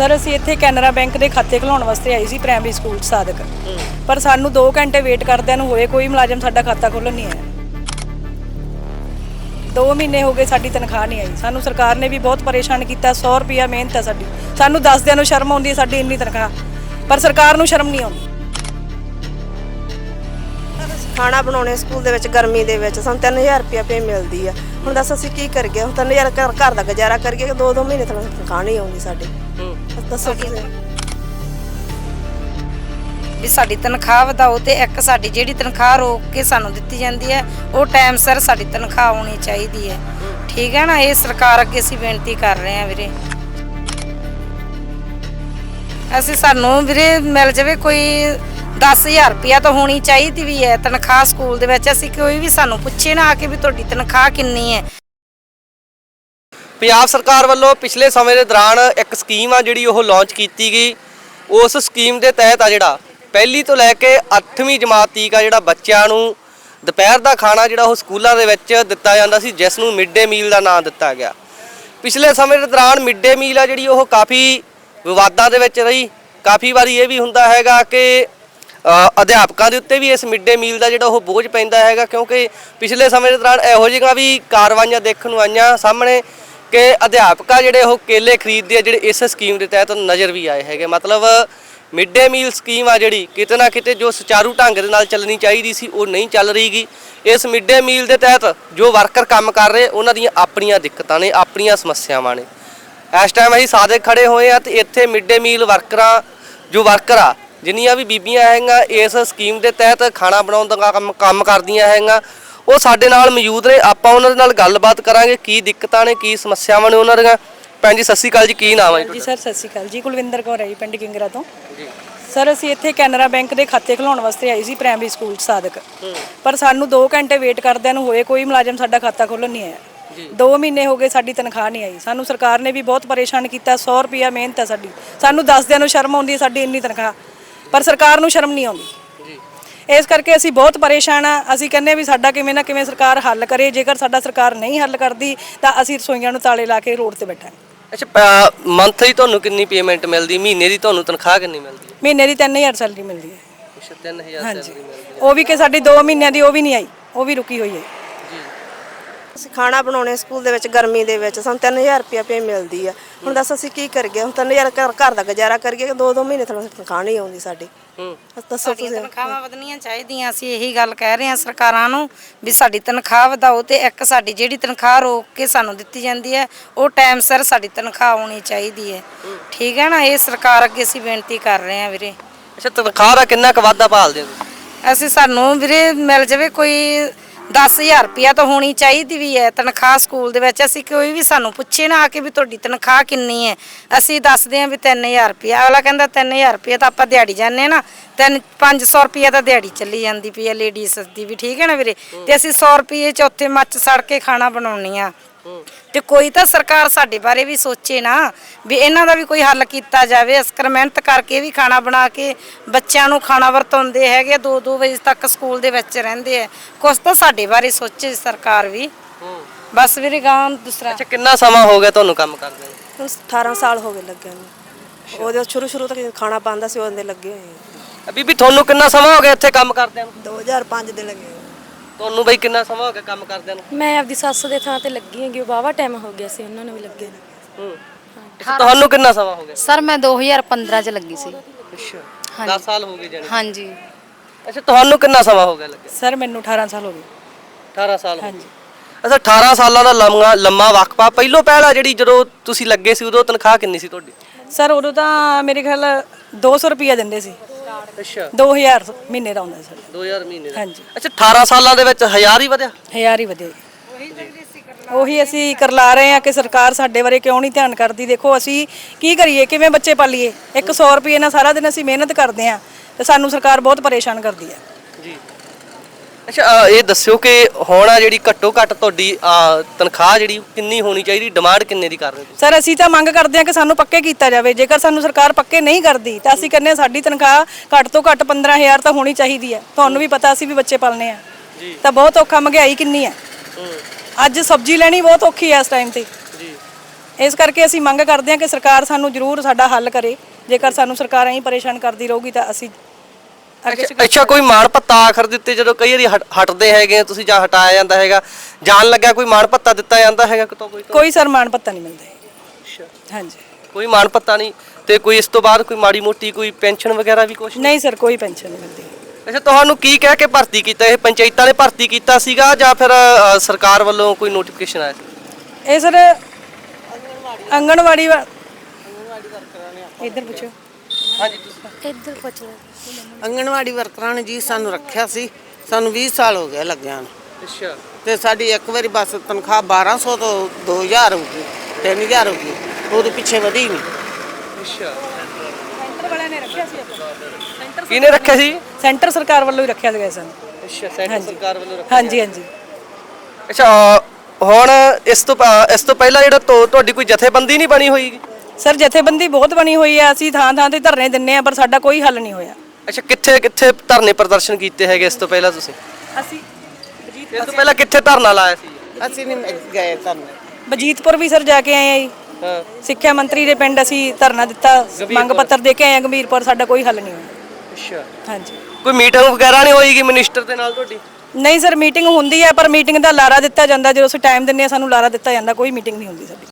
Sir ਅਸੀਂ ਇੱਥੇ Canara bank ਦੇ ਖਾਤੇ ਖੁਲਾਉਣ ਵਾਸਤੇ ਆਈ ਸੀ ਪ੍ਰਾਇਮਰੀ ਸਕੂਲ 'ਚ ਸਾਦਕ। ਪਰ ਸਾਨੂੰ 2 ਘੰਟੇ ਵੇਟ ਕਰਦਿਆਂ ਨੂੰ ਹੋਏ ਕੋਈ ਮੁਲਾਜ਼ਮ ਸਾਡਾ ਖਾਤਾ ਖੋਲ੍ਹਣ ਨਹੀਂ ਆਇਆ। 2 ਮਹੀਨੇ ਹੋ ਗਏ ਸਾਡੀ ਤਨਖਾਹ ਨਹੀਂ ਆਈ। ਸਾਨੂੰ ਸਰਕਾਰ ਨੇ ਵੀ ਬਹੁਤ ਪਰੇਸ਼ਾਨ ਕੀਤਾ 100 ਰੁਪਿਆ ਮਿਹਨਤ ਹੈ ਸਾਡੀ। ਸਾਨੂੰ ਦੱਸਦਿਆਂ ਨੂੰ ਸ਼ਰਮ ਆਉਂਦੀ ਹੈ ਸਾਡੀ ਇੰਨੀ ਤਨਖਾਹ। ਪਰ ਸਰਕਾਰ ਨੂੰ ਸ਼ਰਮ ਨਹੀਂ ਆਉਂਦੀ। ਖਾਣਾ ਬਣਾਉਣੇ ਸਕੂਲ ਦੇ ਵਿੱਚ ਗਰਮੀ ਦੇ ਵਿੱਚ ਸਾਨੂੰ 3000 ਰੁਪਇਆ ਪੇ ਮਿਲਦੀ ਆ। ਹੁਣ ਦੱਸ ਅਸੀਂ ਕੀ ਕਰੀਏ? ਹੁਣ 3000 ਘਰ ਘਰ ਦਾ ਗੁਜ਼ਾਰਾ ਕਰੀਏ ਕਿ ਦੋ ਦੋ ਮਹੀਨੇ ਤੱਕ ਤਨਖਾਹ ਨਹੀਂ ਆਉਂਦੀ ਸਾਡੇ। ਦੱਸੋ ਵੀ ਸਾਡੀ ਤਨਖਾਹ ਵਧਾਓ ਤੇ ਇੱਕ ਸਾਡੀ ਜਿਹੜੀ ਤਨਖਾਹ ਰੋਕ ਕੇ ਸਾਨੂੰ ਦਿੱਤੀ ਜਾਂਦੀ ਹੈ, ਉਹ ਟਾਈਮ ਸਿਰ ਸਾਡੀ ਤਨਖਾਹ ਆਉਣੀ ਚਾਹੀਦੀ ਹੈ। ਠੀਕ ਹੈ ਨਾ? ਇਹ ਸਰਕਾਰ ਅੱਗੇ ਅਸੀਂ ਬੇਨਤੀ ਕਰ ਰਹੇ ਹਾਂ ਵੀਰੇ। ਅਸੀਂ ਸਾਨੂੰ ਵੀਰੇ ਮਿਲ ਜਾਵੇ ਕੋਈ 10000 ਰੁਪਿਆ ਤਾਂ ਹੋਣੀ ਚਾਹੀਦੀ ਵੀ ਹੈ। ਤਨਖਾਹ ਸਕੂਲ ਦੇ ਵਿੱਚ ਅਸੀਂ ਕੋਈ ਵੀ ਸਾਨੂੰ ਪੁੱਛੇ ਨਾ ਆ ਕੇ ਵੀ ਤੁਹਾਡੀ ਤਨਖਾਹ ਕਿੰਨੀ ਹੈ। ਪੰਜਾਬ ਸਰਕਾਰ ਵੱਲੋਂ ਪਿਛਲੇ ਸਮੇਂ ਦੇ ਦੌਰਾਨ ਇੱਕ ਸਕੀਮ ਆ ਜਿਹੜੀ ਉਹ ਲਾਂਚ ਕੀਤੀ ਗਈ। ਉਸ ਸਕੀਮ ਦੇ ਤਹਿਤ ਆ ਜਿਹੜਾ ਪਹਿਲੀ ਤੋਂ ਲੈ ਕੇ 8ਵੀਂ ਜਮਾਤ ਤੀਕ ਆ ਜਿਹੜਾ ਬੱਚਿਆਂ ਨੂੰ ਦੁਪਹਿਰ ਦਾ ਖਾਣਾ ਜਿਹੜਾ ਉਹ ਸਕੂਲਾਂ ਦੇ ਵਿੱਚ ਦਿੱਤਾ ਜਾਂਦਾ ਸੀ, ਜਿਸ ਨੂੰ ਮਿਡ ਡੇ ਮੀਲ ਦਾ ਨਾਮ ਦਿੱਤਾ ਗਿਆ। ਪਿਛਲੇ ਸਮੇਂ ਦੇ ਦੌਰਾਨ ਮਿਡ ਡੇ ਮੀਲ ਆ ਜਿਹੜੀ ਉਹ ਕਾਫੀ ਵਿਵਾਦਾਂ ਦੇ ਵਿੱਚ ਰਹੀ। ਕਾਫੀ ਵਾਰੀ ਇਹ ਵੀ ਹੁੰਦਾ ਹੈਗਾ ਕਿ ਅਧਿਆਪਕਾਂ ਦੇ ਉੱਤੇ ਵੀ ਇਸ ਮਿਡ ਡੇ ਮੀਲ ਦਾ ਜਿਹੜਾ ਉਹ ਬੋਝ ਪੈਂਦਾ ਹੈਗਾ, ਕਿਉਂਕਿ ਪਿਛਲੇ ਸਮੇਂ ਦੇ ਦੌਰਾਨ ਇਹੋ ਜਿਹੀਆਂ ਵੀ ਕਾਰਵਾਈਆਂ ਦੇਖਣ ਨੂੰ ਆਈਆਂ ਸਾਹਮਣੇ। ਕਿ ਅਧਿਆਪਕਾ ਜਿਹੜੇ ਉਹ ਕੇਲੇ ਖਰੀਦਦੇ ਆ, ਜਿਹੜੇ ਇਸ ਸਕੀਮ ਦੇ ਤਹਿਤ ਨਜ਼ਰ ਵੀ ਆਏ ਹੈਗੇ। ਮਤਲਬ ਮਿਡ ਡੇ ਮੀਲ ਸਕੀਮ ਆ ਜਿਹੜੀ, ਕਿਤੇ ਨਾ ਕਿਤੇ ਜੋ ਸੁਚਾਰੂ ਢੰਗ ਦੇ ਨਾਲ ਚੱਲਣੀ ਚਾਹੀਦੀ ਸੀ, ਉਹ ਨਹੀਂ ਚੱਲ ਰਹੀਗੀ ਇਸ ਮਿਡ ਡੇ ਮੀਲ ਦੇ ਤਹਿਤ ਜੋ ਵਰਕਰ ਕੰਮ ਕਰ ਰਹੇ, ਉਹਨਾਂ ਦੀਆਂ ਆਪਣੀਆਂ ਦਿੱਕਤਾਂ ਨੇ, ਆਪਣੀਆਂ ਸਮੱਸਿਆਵਾਂ ਨੇ। ਇਸ ਟਾਈਮ ਅਸੀਂ ਸਾਦੇ ਖੜੇ ਹੋਏ ਆ ਤੇ ਇੱਥੇ ਮਿਡ ਡੇ ਮੀਲ ਵਰਕਰਾਂ ਜੋ ਵਰਕਰ ਆ, ਜਿੰਨੀਆਂ ਵੀ ਬੀਬੀਆਂ ਹੈਗੀਆਂ, ਇਸ ਸਕੀਮ ਦੇ ਤਹਿਤ ਖਾਣਾ ਬਣਾਉਣ ਦਾ ਕੰਮ ਕੰਮ ਕਰਦੀਆਂ ਹੈਗੀਆਂ ਉਹ ਸਾਡੇ ਨਾਲ ਮੌਜੂਦ ਨੇ। ਆਪਾਂ ਉਹਨਾਂ ਦੇ ਨਾਲ ਗੱਲਬਾਤ ਕਰਾਂਗੇ। ਕੀ ਦਿੱਕਤਾਂ ਨੇ ਕੀ ਸਮੱਸਿਆਵਾਂ ਨੇ ਉਹਨਾਂ ਦੀਆਂ? ਭੈਣ ਜੀ ਸਤਿ ਸ਼੍ਰੀ ਅਕਾਲ ਜੀ। ਕੀ ਨਾਮ ਹੈ ਜੀ ਜੀ ਸਰ ਸਤਿ ਸ਼੍ਰੀ ਅਕਾਲ ਜੀ। ਕੁਲਵਿੰਦਰ ਕੌਰ ਹੈ ਜੀ ਪਿੰਡ ਕਿੰਗਰਾ ਤੋਂ। ਸਰ ਅਸੀਂ ਇੱਥੇ ਕੈਨਰਾ ਬੈਂਕ ਦੇ ਖਾਤੇ ਖੁਲਾਉਣ ਵਾਸਤੇ ਆਈ ਸੀ ਪ੍ਰਾਇਮਰੀ ਸਕੂਲ 'ਚ ਸਾਦਕ ਪਰ ਸਾਨੂੰ 2 ਘੰਟੇ ਵੇਟ ਕਰਦਿਆਂ ਨੂੰ ਹੋਏ ਕੋਈ ਮੁਲਾਜ਼ਮ ਸਾਡਾ ਖਾਤਾ ਖੋਲ੍ਹਣ ਨਹੀਂ ਆਇਆ। 2 ਮਹੀਨੇ ਹੋ ਗਏ ਸਾਡੀ ਤਨਖਾਹ ਨਹੀਂ ਆਈ। ਸਾਨੂੰ ਸਰਕਾਰ ਨੇ ਵੀ ਬਹੁਤ ਪਰੇਸ਼ਾਨ ਕੀਤਾ। 100 ਰੁਪਿਆ ਮਿਹਨਤ ਹੈ ਸਾਡੀ। ਸਾਨੂੰ ਦੱਸਦਿਆਂ ਨੂੰ ਸ਼ਰਮ ਆਉਂਦੀ ਹੈ ਸਾਡੀ ਇੰਨੀ ਤਨਖਾਹ। ਪਰ ਸਰਕਾਰ ਨੂੰ ਸ਼ਰਮ ਨਹੀਂ ਆਉਂਦੀ। ਇਸ ਕਰਕੇ ਅਸੀਂ ਬਹੁਤ ਪਰੇਸ਼ਾਨ ਆ। ਅਸੀਂ ਕਹਿੰਦੇ ਹਾਂ ਵੀ ਸਾਡਾ ਕਿਵੇਂ ਨਾ ਕਿਵੇਂ ਸਰਕਾਰ ਹੱਲ ਕਰੇ। ਜੇਕਰ ਸਾਡਾ ਸਰਕਾਰ ਨਹੀਂ ਹੱਲ ਕਰਦੀ ਤਾਂ ਅਸੀਂ ਰਸੋਈਆਂ ਨੂੰ ਤਾਲੇ ਲਾ ਕੇ ਰੋਡ ਤੇ ਬੈਠਾਂਗੇ। ਅੱਛਾ ਮੰਥਲੀ ਤੁਹਾਨੂੰ ਕਿੰਨੀ ਪੇਮੈਂਟ ਮਿਲਦੀ? ਮਹੀਨੇ ਦੀ ਤੁਹਾਨੂੰ ਤਨਖਾਹ ਕਿੰਨੀ ਮਿਲਦੀ ਹੈ? ਮਹੀਨੇ ਦੀ 3000 ਸੈਲਰੀ ਮਿਲਦੀ ਹੈ। ਅੱਛਾ 3000 ਹਾਂਜੀ। ਉਹ ਵੀ ਕਿ ਸਾਡੀ 2 ਮਹੀਨਿਆਂ ਦੀ ਉਹ ਵੀ ਨਹੀਂ ਆਈ। ਉਹ ਵੀ ਰੁਕੀ ਹੋਈ ਹੈ। ਅਸੀਂ ਖਾਣਾ ਬਣਾਉਣੇ ਸਕੂਲ ਦੇ ਵਿੱਚ ਗਰਮੀ ਦੇ ਵਿੱਚ ਸਾਨੂੰ 3000 ਰੁਪਇਆ ਪੇ ਮਿਲਦੀ ਆ। ਹੁਣ ਦੱਸ ਅਸੀਂ ਕੀ ਕਰੀਏ? ਹੁਣ 3000 ਘਰ ਘਰ ਦਾ ਗੁਜ਼ਾਰਾ ਕਰੀਏ ਕਿ ਦੋ ਦੋ ਮਹੀਨੇ ਤੱਕ ਤਨਖਾਹ ਨਹੀਂ ਆਉਂਦੀ ਸਾਡੀ। ਹੂੰ। ਦੱਸੋ ਸਾਡੀਆਂ ਤਨਖਾਹਾਂ ਵਧਣੀਆਂ ਚਾਹੀਦੀਆਂ ਅਸੀਂ ਇਹੀ ਗੱਲ ਕਹਿ ਰਹੇ ਹਾਂ ਸਰਕਾਰਾਂ ਨੂੰ ਵੀ ਸਾਡੀ ਤਨਖਾਹ ਵਧਾਓ ਤੇ ਇੱਕ ਸਾਡੀ ਜਿਹੜੀ ਤਨਖਾਹ ਰੋਕ ਕੇ ਸਾਨੂੰ ਦਿੱਤੀ ਜਾਂਦੀ ਹੈ ਉਹ ਟਾਈਮ ਸਿਰ ਸਾਡੀ ਤਨਖਾਹ ਆਉਣੀ ਚਾਹੀਦੀ ਹੈ। ਠੀਕ ਹੈ ਨਾ? ਇਹ ਸਰਕਾਰ ਅੱਗੇ ਅਸੀਂ ਬੇਨਤੀ ਕਰ ਰਹੇ ਹਾਂ ਵੀਰੇ। ਅੱਛਾ ਤਨਖਾਹ ਦਾ ਕਿੰਨਾ ਕੁ ਵਾਧਾ ਭਾਲਦੇ ਹੋ ਤੁਸੀਂ? ਅਸੀਂ ਸਾਨੂੰ ਵੀਰੇ ਮਿਲ ਜਾਵੇ ਕੋਈ 10000 ਰੁਪਇਆ ਤਾਂ ਹੋਣੀ ਚਾਹੀਦੀ ਵੀ ਹੈ। ਤਨਖਾਹ ਸਕੂਲ ਦੇ ਵਿੱਚ ਅਸੀਂ ਕੋਈ ਵੀ ਸਾਨੂੰ ਪੁੱਛੇ ਨਾ ਆ ਕੇ ਵੀ ਤੁਹਾਡੀ ਤਨਖਾਹ ਕਿੰਨੀ ਹੈ। ਅਸੀਂ ਦੱਸਦੇ ਹਾਂ ਵੀ 3000 ਰੁਪਇਆ। ਅਗਲਾ ਕਹਿੰਦਾ 3000 ਰੁਪਇਆ ਤਾਂ ਆਪਾਂ ਦਿਹਾੜੀ ਜਾਂਦੇ ਹਾਂ ਨਾ। ਤਿੰਨ 500 ਰੁਪਇਆ ਤਾਂ ਦਿਹਾੜੀ ਚੱਲੀ ਜਾਂਦੀ ਪਈ ਹੈ। ਲੇਡੀਜ਼ ਦੀ ਵੀ ਠੀਕ ਹੈ ਨਾ ਵੀਰੇ? ਤੇ ਅਸੀਂ 100 ਰੁਪਏ ਚ ਉੱਥੇ ਮੱਚ ਸੜ ਕੇ ਖਾਣਾ ਬਣਾਉਣੀ ਆ ਤੇ ਕੋਈ ਤਾਂ ਸਰਕਾਰ ਸਾਡੇ ਬਾਰੇ ਵੀ ਸੋਚੇ ਨਾ ਵੀ ਇਹਨਾਂ ਦਾ ਵੀ ਕੋਈ ਹੱਲ ਕੀਤਾ ਜਾਵੇ। ਅਸਕਰ ਮਿਹਨਤ ਕਰਕੇ ਵੀ ਖਾਣਾ ਬਣਾ ਕੇ ਬੱਚਿਆਂ ਨੂੰ ਖਾਣਾ ਵਰਤਾਉਂਦੇ ਹੈਗੇ 2-2 ਵਜੇ ਤੱਕ ਸਕੂਲ ਦੇ ਵਿੱਚ ਰਹਿੰਦੇ ਆ। ਕੁਛ ਤਾਂ ਸਾਡੇ ਬਾਰੇ ਸੋਚੇ ਸਰਕਾਰ ਵੀ। ਬਸ ਵੀਰੇ ਗਾਂ ਦੂਸਰਾ। ਅੱਛਾ ਕਿੰਨਾ ਸਮਾਂ ਹੋ ਗਿਆ ਤੁਹਾਨੂੰ ਕੰਮ ਕਰਦੇ ਨੂੰ? ਹੁਣ 18 ਸਾਲ ਹੋ ਗਏ ਲੱਗੇ ਨੂੰ। ਉਹਦੇ ਸ਼ੁਰੂ ਸ਼ੁਰੂ ਤੋਂ ਖਾਣਾ ਪਾਉਂਦਾ ਸੀ ਉਹਦੇ ਲੱਗੇ ਹੋਏ ਬੀਬੀ ਤੁਹਾਨੂੰ ਕਿੰਨਾ ਸਮਾਂ ਹੋ ਗਿਆ ਇੱਥੇ ਕੰਮ ਕਰਦਿਆਂ ਨੂੰ? 2005 ਦੇ ਲੱਗੇ। ਤੁਹਾਨੂੰ ਬਈ ਕਿੰਨਾ ਸਮਾਂ ਹੋ ਗਿਆ ਕੰਮ ਕਰਦਿਆਂ ਨੂੰ? ਮੈਂ ਆਪਦੀ ਸੱਸ ਦੇ ਥਾਂ ਤੇ ਲੱਗੀ ਹੈਗੀ ਵਾਵਾ ਟਾਈਮ ਹੋ ਗਿਆ ਸੀ ਉਹਨਾਂ ਨੂੰ ਵੀ ਲੱਗੇ ਨੂੰ। ਹੂੰ। ਤੁਹਾਨੂੰ ਕਿੰਨਾ ਸਮਾਂ ਹੋ ਗਿਆ? ਸਰ ਮੈਂ 2015 ਚ ਲੱਗੀ ਸੀ। ਅੱਛਾ 10 ਸਾਲ ਹੋ ਗਏ ਜਾਨੀ ਹਾਂਜੀ। ਅੱਛਾ ਤੁਹਾਨੂੰ ਕਿੰਨਾ ਸਮਾਂ ਹੋ ਗਿਆ ਲੱਗੇ ਸਰ ਮੈਨੂੰ 18 ਸਾਲ ਹੋ ਗਏ। 18 ਸਾਲ ਹੋ ਗਏ। ਅੱਛਾ 18 ਸਾਲਾਂ ਦਾ ਲੰਮਾ ਲੰਮਾ ਵਕਫਾ। ਪਹਿਲੋਂ ਪਹਿਲਾ ਜਿਹੜੀ ਜਦੋਂ ਤੁਸੀਂ ਲੱਗੇ ਸੀ ਉਦੋਂ ਤਨਖਾਹ ਕਿੰਨੀ ਸੀ ਤੁਹਾਡੀ? ਸਰ ਉਦੋਂ ਤਾਂ ਮੇਰੇ ਖਿਆਲ 200 ਰੁਪਿਆ ਦਿੰਦੇ ਸੀ। ਅੱਛਾ। 2000 ਮਹੀਨੇ ਦਾ ਹੁੰਦਾ ਸਰ। 2000 ਮਹੀਨੇ ਦਾ। ਹਾਂਜੀ। ਅੱਛਾ 18 ਸਾਲਾਂ ਦੇ ਵਿੱਚ 1000 ਹੀ ਵਧਿਆ? ਹਜ਼ਾਰ ਹੀ ਵਧੇ ਉਹੀ ਅਸੀਂ ਕਰਲਾ ਰਹੇ ਹਾਂ। ਕਿ ਸਰਕਾਰ ਸਾਡੇ ਬਾਰੇ ਕਿਉਂ ਨਹੀਂ ਧਿਆਨ ਕਰਦੀ? ਦੇਖੋ ਅਸੀਂ ਕੀ ਕਰੀਏ? ਕਿਵੇਂ ਬੱਚੇ ਪਾਲੀਏ? 100 ਰੁਪਏ ਨਾਲ ਸਾਰਾ ਦਿਨ ਅਸੀਂ ਮਿਹਨਤ ਕਰਦੇ ਹਾਂ ਤੇ ਸਾਨੂੰ ਸਰਕਾਰ ਬਹੁਤ ਪਰੇਸ਼ਾਨ ਕਰਦੀ ਹੈ। ਜੀ ਅੱਛਾ ਅ, ਇਹ ਦੱਸਿਓ ਕਿ ਹੁਣ ਆ ਜਿਹੜੀ ਘੱਟੋ ਘੱਟ ਤੁਹਾਡੀ ਅ, ਤਨਖਾਹ ਜਿਹੜੀ ਕਿੰਨੀ ਹੋਣੀ ਚਾਹੀਦੀ? ਡਿਮਾਂਡ ਕਿੰਨੇ ਦੀ ਕਰ ਰਹੇ ਹੋ ਸਰ ਅਸੀਂ ਤਾਂ ਮੰਗ ਕਰਦੇ ਹਾਂ ਕਿ ਸਾਨੂੰ ਪੱਕੇ ਕੀਤਾ ਜਾਵੇ। ਜੇਕਰ ਸਾਨੂੰ ਸਰਕਾਰ ਪੱਕੇ ਨਹੀਂ ਕਰਦੀ ਤਾਂ ਅਸੀਂ ਕਹਿੰਦੇ ਹਾਂ ਸਾਡੀ ਤਨਖਾਹ ਘੱਟ ਤੋਂ ਘੱਟ 15000 ਤਾਂ ਹੋਣੀ ਚਾਹੀਦੀ ਹੈ। ਤੁਹਾਨੂੰ ਵੀ ਪਤਾ ਅਸੀਂ ਵੀ ਬੱਚੇ ਪਾਲਨੇ ਆ। ਤਾਂ ਬਹੁਤ ਔਖਾ ਮਹਿੰਗਾਈ ਕਿੰਨੀ ਹੈ। ਅੱਜ ਸਬਜ਼ੀ ਲੈਣੀ ਬਹੁਤ ਔਖੀ ਹੈ ਇਸ ਟਾਈਮ ਤੇ। ਜੀ। ਇਸ ਕਰਕੇ ਅਸੀਂ ਮੰਗ ਕਰਦੇ ਹਾਂ ਕਿ ਸਰਕਾਰ ਸਾਨੂੰ ਜ਼ਰੂਰ ਸਾਡਾ ਹੱਲ ਕਰੇ। ਜੇਕਰ ਸਾਨੂੰ ਸਰਕਾਰ ਐਂ ਪਰੇਸ਼ਾਨ ਕਰਦੀ ਰਹੂਗੀ ਤਾਂ ਅਸੀਂ ਅੱਛਾ- ਅੱਛਾ ਕੋਈ ਮਾਣ ਭੱਤਾ ਆਖਰ ਦਿੱਤੇ ਜਦੋਂ ਕਈ ਵਾਰੀ ਹਟ- ਹਟਦੇ ਹੈਗੇ ਆ, ਤੁਸੀਂ ਜਾਂ ਹਟਾਇਆ ਜਾਂਦਾ ਹੈਗਾ ਜਾਣ ਲੱਗਿਆ ਕੋਈ ਮਾਣ ਭੱਤਾ ਦਿੱਤਾ ਜਾਂਦਾ ਹੈਗਾ ਕਿਤੋਂ ਕੋਈ ਤੋਂ? ਕੋਈ ਸਰਮਾਨ ਪੱਤਾ ਨਹੀਂ ਮਿਲਦਾ। ਹਾਂਜੀ। ਕੋਈ ਮਾਣ ਭੱਤਾ ਨਹੀਂ ਤੇ ਕੋਈ ਇਸ ਤੋਂ ਬਾਅਦ ਕੋਈ ਮਾੜੀ ਮੋਟੀ ਕੋਈ ਪੈਨਸ਼ਨ ਵਗੈਰਾ ਵੀ ਕੁਛ? ਨਹੀਂ ਸਰ ਕੋਈ ਪੈਨਸ਼ਨ ਨਹੀਂ ਮਿਲਦੀ। ਅੱਛਾ ਤੁਹਾਨੂੰ ਕੀ ਕਹਿ ਕੇ ਭਰਤੀ ਕੀਤਾ ਇਹ ਪੰਚਾਇਤਾਂ ਨੇ ਭਰਤੀ ਕੀਤਾ ਸੀਗਾ ਜਾਂ ਫਿਰ ਅ, ਸਰਕਾਰ ਵੱਲੋਂ ਕੋਈ ਨੋਟੀਫਿਕੇਸ਼ਨ ਆਇਆ ਸੀ? ਇਹ ਸਰ ਆਂਗਣਵਾੜੀ ਵਾ ਇੱਧਰ ਪੁੱਛੋ। ਹਾਂਜੀ ਤੁਸੀਂ ਇੱਧਰ ਪੁੱਛ ਲੈ ਅੰਗਣਵਾੜੀ ਵਰਕਰਾਂ ਨੇ ਜੀ ਸਾਨੂੰ ਰੱਖਿਆ ਸੀ ਸਾਨੂੰ 20 ਸਾਲ ਹੋ ਗਏ ਲੱਗਿਆ ਨੂੰ। ਅੱਛਾ। ਤੇ ਸਾਡੀ ਇੱਕ ਵਾਰੀ ਬਸ ਤਨਖਾਹ 1200 ਤੋਂ 2000 ਹੋ ਗਈ 3000 ਹੋ ਗਈ ਉਹਦੇ ਪਿੱਛੇ ਵਧੀ ਨਹੀਂ। ਅੱਛਾ। ਸੈਂਟਰ ਵਾਲਿਆਂ ਨੇ ਰੱਖਿਆ ਸੀ ਸੈਂਟਰ ਕਿਹਨੇ ਰੱਖਿਆ ਸੀ? ਸੈਂਟਰ ਸਰਕਾਰ ਵੱਲੋਂ ਹੀ ਰੱਖਿਆ ਗਿਆ ਸਾਨੂੰ। ਅੱਛਾ ਸੈਂਟਰ। ਸਰਕਾਰ ਵੱਲੋਂ ਰੱਖਿਆ ਹਾਂਜੀ ਹਾਂਜੀ। ਅੱਛਾ ਅ, ਹੁਣ ਇਸ ਤੋਂ ਪ- ਇਸ ਤੋਂ ਪਹਿਲਾਂ ਜਿਹੜਾ ਤੁ- ਤੁਹਾਡੀ ਕੋਈ ਜਥੇਬੰਦੀ ਨਹੀਂ ਬਣੀ ਹੋਈ? ਸਰ ਜਥੇਬੰਦੀ ਬਹੁਤ ਬਣੀ ਹੋਈ ਹੈ ਅਸੀਂ ਥਾਂ ਥਾਂ ਤੇ ਧਰਨੇ ਦਿੰਨੇ ਆ ਪਰ ਸਾਡਾ ਕੋਈ ਹੱਲ ਨਹੀਂ ਹੋਇਆ। ਅੱਛਾ ਕਿੱਥੇ ਕਿੱਥੇ ਧਰਨੇ ਪ੍ਰਦਰਸ਼ਨ ਕੀਤੇ ਹੈਗੇ ਇਸ ਤੋਂ ਪਹਿਲਾਂ ਤੁਸੀਂ? ਅਸੀਂ ਇਸ ਤੋਂ ਪਹਿਲਾਂ ਕਿੱਥੇ ਧਰਨਾ ਲਾਇਆ ਸੀ? ਅਸੀਂ ਨਹੀਂ ਗਏ ਤੁਹਾਨੂੰ ਬਜੀਤਪੁਰ ਵੀ ਸਰ ਜਾ ਕੇ ਆਏ ਆ ਜੀ। ਹਾਂ। ਸਿੱਖਿਆ ਮੰਤਰੀ ਦੇ ਪਿੰਡ ਅਸੀਂ ਧਰਨਾ ਦਿੱਤਾ ਮੰਗ ਪੱਤਰ ਦੇ ਕੇ ਆਏ ਆ ਗੰਭੀਰਪੁਰ ਸਾਡਾ ਕੋਈ ਹੱਲ ਨਹੀਂ ਹੋਇਆ। ਅੱਛਾ। ਹਾਂਜੀ। ਕੋਈ ਮੀਟਿੰਗ ਵਗੈਰਾ ਨਹੀਂ ਹੋਈਗੀ ਮਿਨਿਸਟਰ ਦੇ ਨਾਲ ਤੁਹਾਡੀ? ਨਹੀਂ ਸਰ ਮੀਟਿੰਗ ਹੁੰਦੀ ਹੈ ਪਰ ਮੀਟਿੰਗ ਦਾ ਲਾਰਾ ਦਿੱਤਾ ਜਾਂਦਾ ਜਦੋਂ ਅਸੀਂ ਟਾਈਮ ਦਿੰਨੇ ਆ ਸਾਨੂੰ ਲਾਰਾ ਦਿੱਤਾ ਜਾਂਦਾ ਕੋਈ ਮੀਟਿੰਗ ਨਹੀਂ ਹੁੰਦੀ ਸਾਡੀ।